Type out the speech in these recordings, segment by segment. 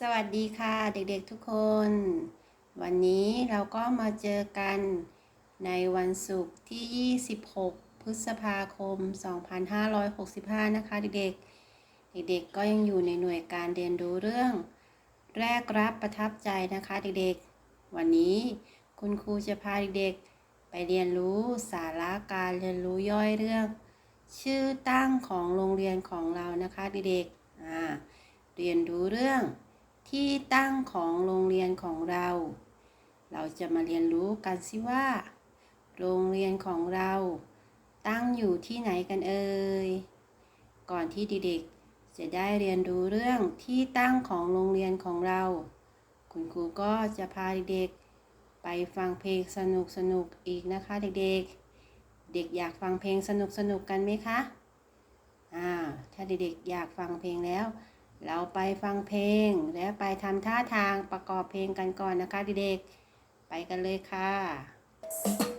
สวัสดีค่ะเด็กๆทุกคน วันนี้เราก็มาเจอกันในวันศุกร์ที่ 26 พฤษภาคม 2565 นะคะเด็กๆ เด็กๆก็ยังอยู่ในหน่วยการเรียนรู้เรื่อง แรกรับประทับใจนะคะเด็กๆ วันนี้คุณครูจะพาเด็กๆ ไปเรียนรู้สาระการเรียนรู้ย่อยเรื่อง ชื่อตั้งของโรงเรียนของเรานะคะเด็กๆอ่าเรียนรู้เรื่อง ที่ตั้งของโรงเรียนของเรา เราจะมาเรียนรู้กันสิว่า โรงเรียนของเราตั้งอยู่ที่ไหนกันเอ่ย ก่อนที่เด็กๆจะได้เรียนรู้เรื่องที่ตั้งของโรงเรียนของเรา คุณครูก็จะพาเด็กๆไปฟังเพลงสนุกๆอีกนะคะเด็กๆ เด็กอยากฟังเพลงสนุกๆกันไหมคะ อ่า ถ้าเด็กๆอยากฟังเพลงแล้ว เราไปฟังเพลงและไปทำท่าทางประกอบเพลงกันก่อนนะคะเด็กๆ ไปกันเลยค่ะ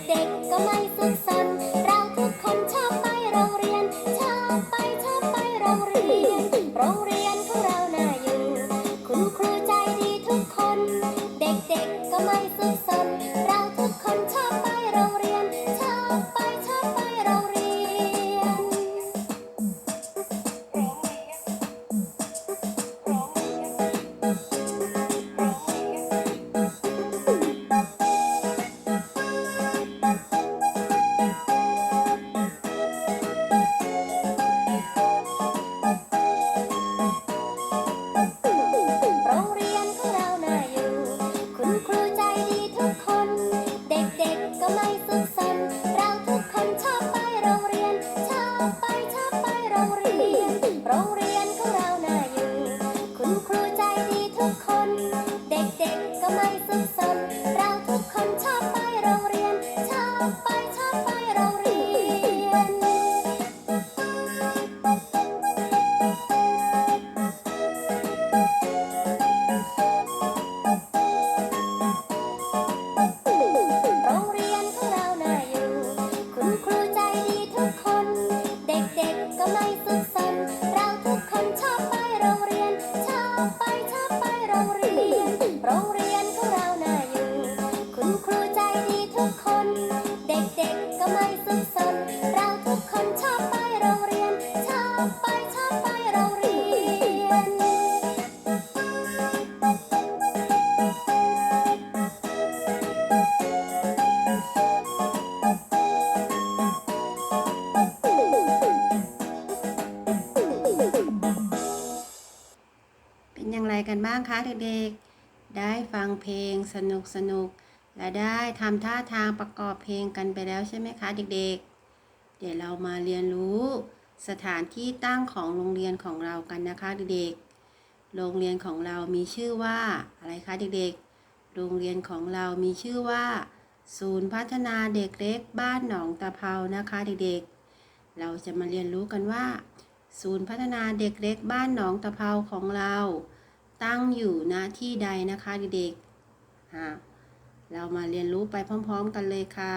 เบ้างคะเด็กๆ ได้ฟังเพลงสนุกสนุกและได้ทำท่าทางประกอบเพลงกันไปแล้วใช่ไหมคะเด็กๆ เดี๋ยวเรามาเรียนรู้สถานที่ตั้งของโรงเรียนของเรากันนะคะเด็กๆ โรงเรียนของเรามีชื่อว่าอะไรคะเด็กๆ โรงเรียนของเรามีชื่อว่า ศูนย์พัฒนาเด็กเล็กบ้านหนองตะเภานะคะเด็กๆ เราจะมาเรียนรู้กันว่า ศูนย์พัฒนาเด็กเล็กบ้านหนองตะเภาของเรา ตั้งอยู่ณที่ใดนะคะเด็กๆเรามาเรียนรู้ไปพร้อมๆกันเลยค่ะ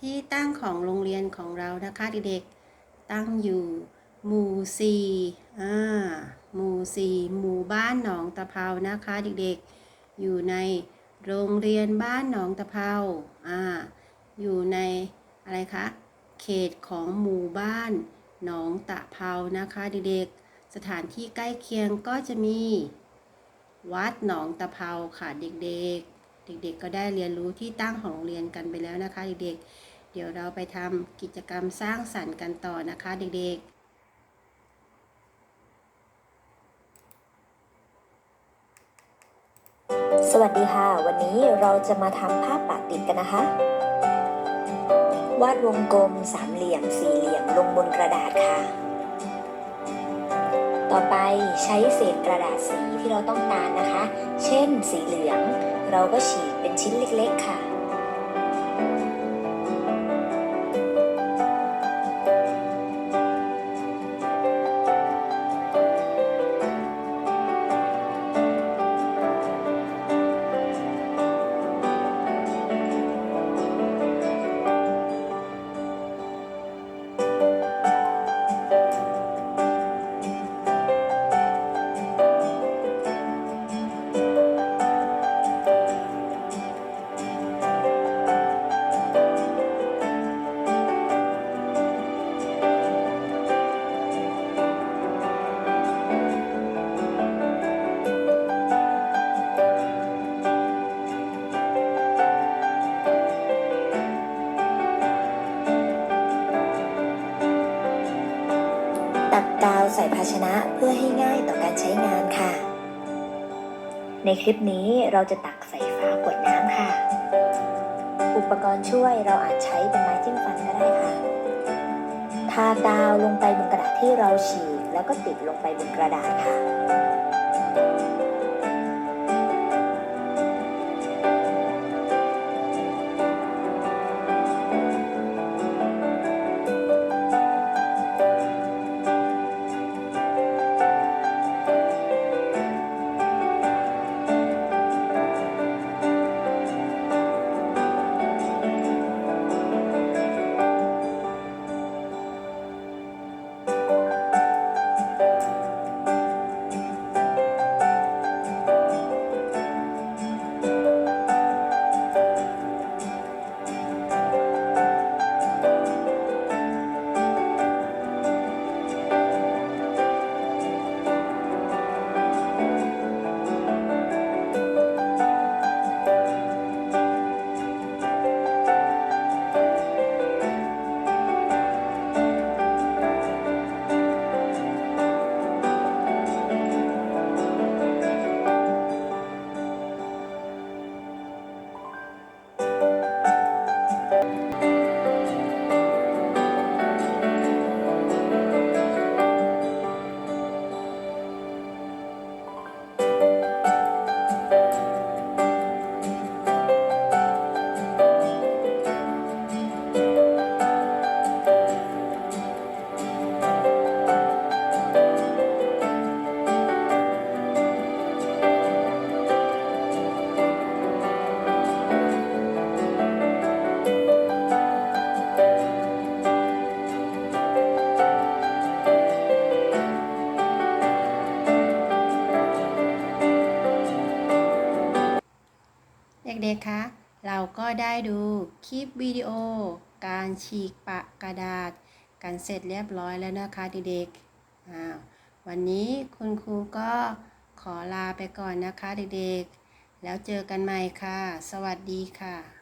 ที่ตั้งของโรงเรียนของเรานะคะเด็กๆตั้งอยู่หมู่สี่อ่าหมู่สี่หมู่บ้านหนองตะเภานะคะเด็กๆ อยู่ในโรงเรียนบ้านหนองตะเภาอ่าอยู่ในอะไรคะเขตของหมู่บ้านหนองตะเภานะคะเด็กๆ สถานที่ใกล้เคียงก็จะมี วัดหนองตะเภาค่ะเด็กๆ เด็กๆ ก็ได้เรียนรู้ที่ตั้งของโรงเรียนกันไปแล้วนะคะ เด็กๆ เดี๋ยวเราไปทำกิจกรรมสร้างสรรค์กันต่อนะคะ เด็กๆสวัสดีค่ะ วันนี้เราจะมาทำภาพปะติดกันนะคะ วาดวงกลมสามเหลี่ยมสี่เหลี่ยมลงบนกระดาษค่ะ ต่อไปใช้เศษกระดาษสีที่เราต้องการนะคะ เช่นสีเหลือง เราก็ฉีกเป็นชิ้นเล็กๆค่ะ อให้ง่ายต่อการใช้งานค่ะ ในคลิปนี้เราจะตักใส่ฝาขวดน้ำค่ะ อุปกรณ์ช่วยเราอาจใช้เป็นไม้จิ้มฟันก็ได้ค่ะทากาวลงไปบนกระดาษที่เราฉีกแล้วก็ติดลงไปบนกระดาษค่ะ เราก็ได้ดูคลิปวิดีโอ การฉีกปะกระดาษ กันเสร็จเรียบร้อยแล้วนะคะเด็กๆวันนี้คุณครูก็ขอลาไปก่อนนะคะเด็กๆ แล้วเจอกันใหม่ค่ะ สวัสดีค่ะ